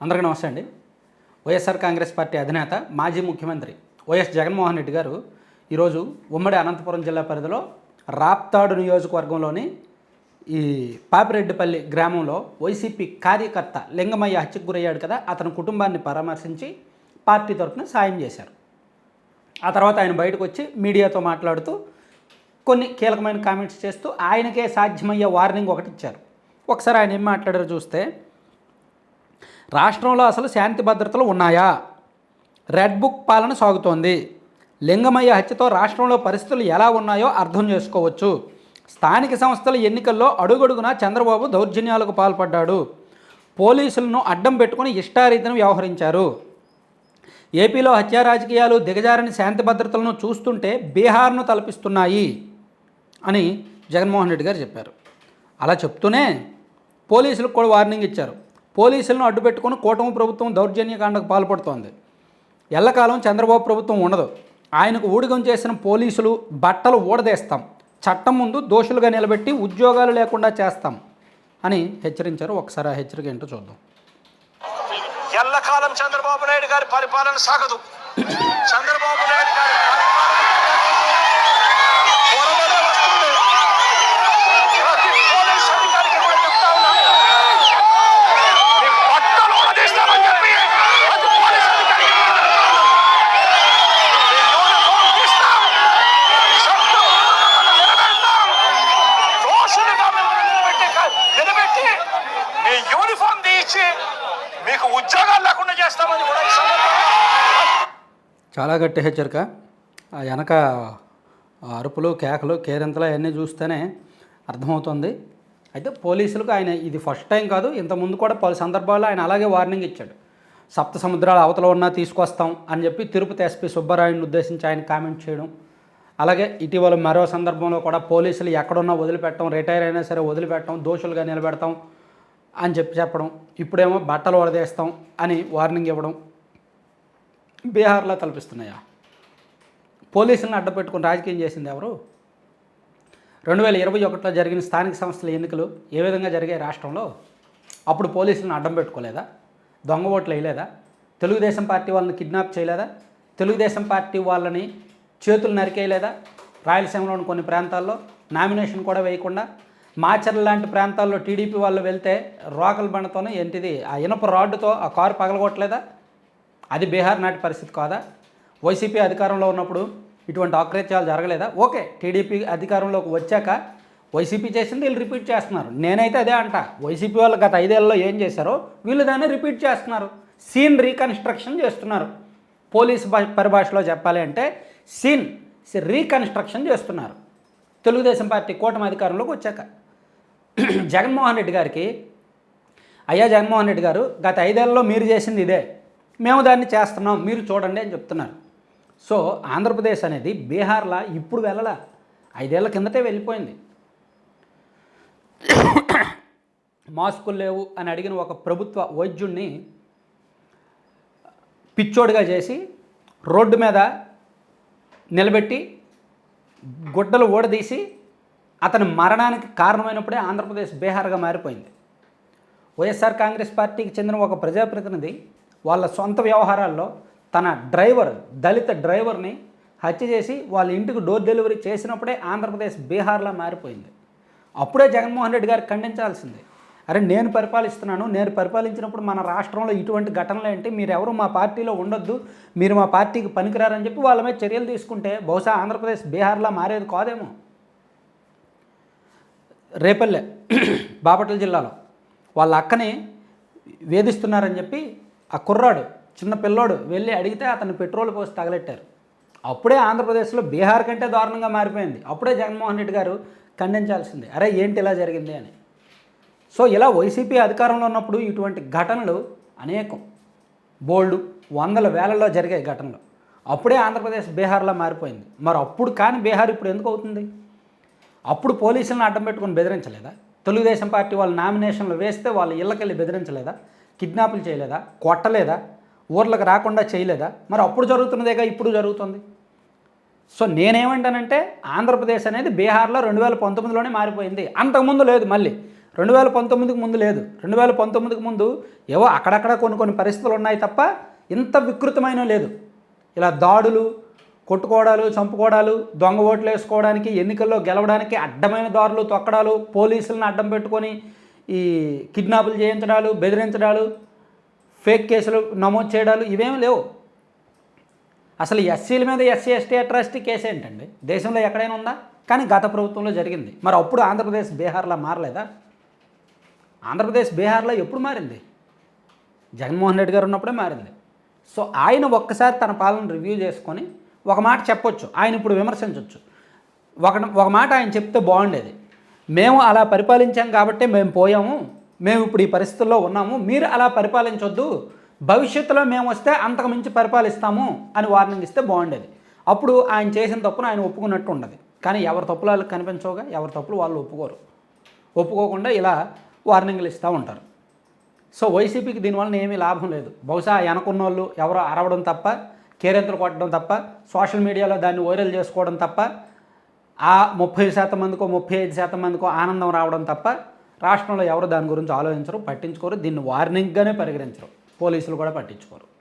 అందరికీ నమస్తే అండి. వైఎస్ఆర్ కాంగ్రెస్ పార్టీ అధినేత మాజీ ముఖ్యమంత్రి వైఎస్ జగన్మోహన్ రెడ్డి గారు ఈరోజు ఉమ్మడి అనంతపురం జిల్లా పరిధిలో రాప్తాడు నియోజకవర్గంలోని ఈ పాపిరెడ్డిపల్లి గ్రామంలో వైసీపీ కార్యకర్త లింగమయ్య హత్యకు గురయ్యాడు కదా అతని కుటుంబాన్ని పరామర్శించి పార్టీ తరఫున సాయం చేశారు. ఆ తర్వాత ఆయన బయటకు వచ్చి మీడియాతో మాట్లాడుతూ కొన్ని కీలకమైన కామెంట్స్ చేస్తూ ఆయనకే సాధ్యమయ్యే వార్నింగ్ ఒకటి ఇచ్చారు. ఒకసారి ఆయన ఏం మాట్లాడారో చూస్తే రాష్ట్రంలో అసలు శాంతి భద్రతలు ఉన్నాయా? రెడ్ బుక్ పాలన సాగుతోంది. లింగమయ్య హత్యతో రాష్ట్రంలో పరిస్థితులు ఎలా ఉన్నాయో అర్థం చేసుకోవచ్చు. స్థానిక సంస్థల ఎన్నికల్లో అడుగడుగునా చంద్రబాబు దౌర్జన్యాలకు పాల్పడ్డాడు. పోలీసులను అడ్డం పెట్టుకుని ఇష్టారీతిని వ్యవహరించారు. ఏపీలో హత్యా రాజకీయాలు దిగజారని శాంతి భద్రతలను చూస్తుంటే బీహార్ను తలపిస్తున్నాయి అని జగన్మోహన్ రెడ్డి గారు చెప్పారు. అలా చెప్తూనే పోలీసులకు కూడా వార్నింగ్ ఇచ్చారు. పోలీసులను అడ్డుపెట్టుకుని కూటమి ప్రభుత్వం దౌర్జన్యకాండకు పాల్పడుతోంది. ఎల్లకాలం చంద్రబాబు ప్రభుత్వం ఉండదు. ఆయనకు ఊడిగం చేసిన పోలీసులు బట్టలు ఊడదేస్తాం. చట్టం ముందు దోషులుగా నిలబెట్టి ఉద్యోగాలు లేకుండా చేస్తాం అని హెచ్చరించారు. ఒకసారి ఆ హెచ్చరిక ఏంటో చూద్దాం. ఎల్లకాలం చంద్రబాబు నాయుడు గారి పరిపాలన సాగదు. చంద్రబాబు నాయుడు గారి పరిపాలన త్వరలోనే వస్తుంది. ప్రతి పోలీస్ అధికారికి కూడా చెప్తా ఉన్నా. మీ బట్టలు ఊడదీస్తామని చెప్పి ప్రతి పోలీస్ అధికారికి కూడా చెప్తా ఉన్నా. మీ యూనిఫామ్ తీస్తాం. చట్టం మిమ్మల్ని నిలబెడతాం. దోషులుగా మిమ్మల్ని నిలబెట్టి నిలబెట్టి మీ యూనిఫామ్ తీయించి మీకు ఉద్యోగాలు లేకుండా చేస్తామని కూడా ఈ సందర్భంగా చాలా గట్టి హెచ్చరిక. వెనక అరుపులు కేకలు కేరింతలు అవన్నీ చూస్తేనే అర్థమవుతుంది. అయితే పోలీసులకు ఆయన ఇది ఫస్ట్ టైం కాదు ఇంతకుముందు కూడా పలు సందర్భాల్లో ఆయన అలాగే వార్నింగ్ ఇచ్చాడు. సప్త సముద్రాల అవతల ఉన్నా తీసుకొస్తాం అని చెప్పి తిరుపతి ఎస్పీ సుబ్బరాయుడిని ఉద్దేశించి ఆయన కామెంట్ చేయడం. అలాగే ఇటీవల మరో సందర్భంలో కూడా పోలీసులు ఎక్కడున్నా వదిలిపెట్టడం రిటైర్ అయినా సరే వదిలిపెట్టడం దోషులుగా నిలబెడతాం అని చెప్పి చెప్పడం. ఇప్పుడేమో బట్టలు వడదేస్తాం అని వార్నింగ్ ఇవ్వడం. బీహార్లో తలపిస్తున్నాయా? పోలీసులను అడ్డపెట్టుకుని రాజకీయం చేసింది ఎవరు? రెండు వేల ఇరవై ఒకటిలో జరిగిన స్థానిక సంస్థల ఎన్నికలు ఏ విధంగా జరిగాయి రాష్ట్రంలో? అప్పుడు పోలీసులను అడ్డం పెట్టుకోలేదా? దొంగ ఓట్లు వేయలేదా? తెలుగుదేశం పార్టీ వాళ్ళని కిడ్నాప్ చేయలేదా? తెలుగుదేశం పార్టీ వాళ్ళని చేతులు నరికేయలేదా? రాయలసీమలోని కొన్ని ప్రాంతాల్లో నామినేషన్ కూడా వేయకుండా మాచర్ల లాంటి ప్రాంతాల్లో టీడీపీ వాళ్ళు వెళ్తే రోకల బండతోనే ఏంటిది ఆ ఇనప రాడ్డుతో ఆ కారు పగలగొట్టలేదా? అది బీహార్ నాటి పరిస్థితి కాదా? వైసీపీ అధికారంలో ఉన్నప్పుడు ఇటువంటి ఆకృత్యాలు జరగలేదా? ఓకే టీడీపీ అధికారంలోకి వచ్చాక వైసీపీ చేసింది వీళ్ళు రిపీట్ చేస్తున్నారు. నేనైతే అదే అంట. వైసీపీ వాళ్ళు గత ఐదేళ్ళలో ఏం చేశారో వీళ్ళు దాన్ని రిపీట్ చేస్తున్నారు. సీన్ రీకన్స్ట్రక్షన్ చేస్తున్నారు. పోలీస్ భా- పరిభాషలో చెప్పాలి అంటే సీన్ రీకన్స్ట్రక్షన్ చేస్తున్నారు. తెలుగుదేశం పార్టీ కూటమి అధికారంలోకి వచ్చాక. జగన్మోహన్ రెడ్డి గారికి అయ్యా జగన్మోహన్ రెడ్డి గారు గత ఐదేళ్ళలో మీరు చేసింది ఇదే. మేము దాన్ని చేస్తున్నాం మీరు చూడండి అని చెప్తున్నారు. సో ఆంధ్రప్రదేశ్ అనేది బీహార్లా ఇప్పుడు వెళ్ళలా. ఐదేళ్ళ కిందటే వెళ్ళిపోయింది. మాస్కులు లేవు అని అడిగిన ఒక ప్రభుత్వ వైద్యుణ్ణి పిచ్చోడిగా చేసి రోడ్డు మీద నిలబెట్టి గుడ్డలు ఊడదీసి అతని మరణానికి కారణమైనప్పుడే ఆంధ్రప్రదేశ్ బీహార్గా మారిపోయింది. వైఎస్ఆర్ కాంగ్రెస్ పార్టీకి చెందిన ఒక ప్రజాప్రతినిధి వాళ్ళ సొంత వ్యవహారాల్లో తన డ్రైవర్ దళిత డ్రైవర్ని హత్య చేసి వాళ్ళ ఇంటికి డోర్ డెలివరీ చేసినప్పుడే ఆంధ్రప్రదేశ్ బీహార్లా మారిపోయింది. అప్పుడే జగన్మోహన్ రెడ్డి గారు ఖండించాల్సిందే అరే నేను పరిపాలిస్తున్నాను నేను పరిపాలించినప్పుడు మన రాష్ట్రంలో ఇటువంటి ఘటనలు ఏంటి? మీరు ఎవరు మా పార్టీలో ఉండొద్దు మీరు మా పార్టీకి పనికిరారని చెప్పి వాళ్ళ మీద చర్యలు తీసుకుంటే బహుశా ఆంధ్రప్రదేశ్ బీహార్లా మారేది కాదేమో. రేపల్లె బాపట్ల జిల్లాలో వాళ్ళ అక్కని వేధిస్తున్నారని చెప్పి ఆ కుర్రాడు చిన్న పిల్లోడు వెళ్ళి అడిగితే అతను పెట్రోల్ పోసి తగలెట్టారు. అప్పుడే ఆంధ్రప్రదేశ్లో బీహార్ కంటే దారుణంగా మారిపోయింది. అప్పుడే జగన్మోహన్ రెడ్డి గారు ఖండించాల్సింది అరే ఏంటి ఇలా జరిగింది? అని. సో ఇలా వైసీపీ అధికారంలో ఉన్నప్పుడు ఇటువంటి ఘటనలు అనేకం. బోల్డ్ వందల వేలలో జరిగే ఘటనలు. అప్పుడే ఆంధ్రప్రదేశ్ బీహార్లో మారిపోయింది. మరి అప్పుడు కానీ బీహార్ ఇప్పుడు ఎందుకు అవుతుంది? అప్పుడు పోలీసులను అడ్డం పెట్టుకొని బెదిరించలేదా? తెలుగుదేశం పార్టీ వాళ్ళు నామినేషన్లు వేస్తే వాళ్ళ ఇళ్ళకెళ్ళి బెదిరించలేదా? కిడ్నాపులు చేయలేదా? కొట్టలేదా? ఊర్లకు రాకుండా చేయలేదా? మరి అప్పుడు జరుగుతున్నదేగా ఇప్పుడు జరుగుతుంది? సో నేనేమంటానంటే ఆంధ్రప్రదేశ్ అనేది బీహార్లో రెండు వేల పంతొమ్మిదిలోనే మారిపోయింది. అంతకుముందు లేదు మళ్ళీ. రెండు వేల పంతొమ్మిదికి ముందు లేదు. రెండు వేల పంతొమ్మిదికి ముందు ఏవో అక్కడక్కడ కొన్ని కొన్ని పరిస్థితులు ఉన్నాయి తప్ప ఇంత వికృతమైన లేదు. ఇలా దాడులు కొట్టుకోవడాలు చంపుకోవడాలు దొంగ ఓట్లు వేసుకోవడానికి ఎన్నికల్లో గెలవడానికి అడ్డమైన దారులు తొక్కడాలు పోలీసులను అడ్డం పెట్టుకొని ఈ కిడ్నాపులు చేయించడాలు బెదిరించడాలు ఫేక్ కేసులు నమోదు చేయడాలు ఇవేమి లేవు. అసలు ఎస్సీల మీద ఎస్సీ ఎస్టీ అట్రాసిటీ కేసు ఏంటండి? దేశంలో ఎక్కడైనా ఉందా? కానీ గత ప్రభుత్వంలో జరిగింది. మరి అప్పుడు ఆంధ్రప్రదేశ్ బీహార్లో మారలేదా? ఆంధ్రప్రదేశ్ బీహార్లో ఎప్పుడు మారింది? జగన్మోహన్ రెడ్డి గారు ఉన్నప్పుడే మారింది. సో ఆయన ఒక్కసారి తన పాలన రివ్యూ చేసుకొని ఒక మాట చెప్పొచ్చు. ఆయన ఇప్పుడు విమర్శించవచ్చు ఒక ఒక మాట ఆయన చెప్తే బాగుండేది. మేము అలా పరిపాలించాం కాబట్టే మేము పోయాము. మేము ఇప్పుడు ఈ పరిస్థితుల్లో ఉన్నాము. మీరు అలా పరిపాలించొద్దు. భవిష్యత్తులో మేము వస్తే అంతకు మించి పరిపాలిస్తాము అని వార్నింగ్ ఇస్తే బాగుండేది. అప్పుడు ఆయన చేసిన తప్పును ఆయన ఒప్పుకున్నట్టు ఉండదు. కానీ ఎవరి తప్పులు వాళ్ళకి కనిపించవుగా? ఎవరి తప్పులు వాళ్ళు ఒప్పుకోరు. ఒప్పుకోకుండా ఇలా వార్నింగ్లు ఇస్తూ ఉంటారు. సో వైసీపీకి దీనివల్ల ఏమీ లాభం లేదు. బహుశా వెనకున్న వాళ్ళు ఎవరో అరవడం తప్ప కేరింతలు కొట్టడం తప్ప సోషల్ మీడియాలో దాన్ని వైరల్ చేసుకోవడం తప్ప ఆ ముప్పై శాతం మందికో ముప్పై ఐదు శాతం మందికో ఆనందం రావడం తప్ప రాష్ట్రంలో ఎవరు దాని గురించి ఆలోచించరు పట్టించుకోరు దీన్ని వార్నింగ్గానే పరిగణించరు. పోలీసులు కూడా పట్టించుకోరు.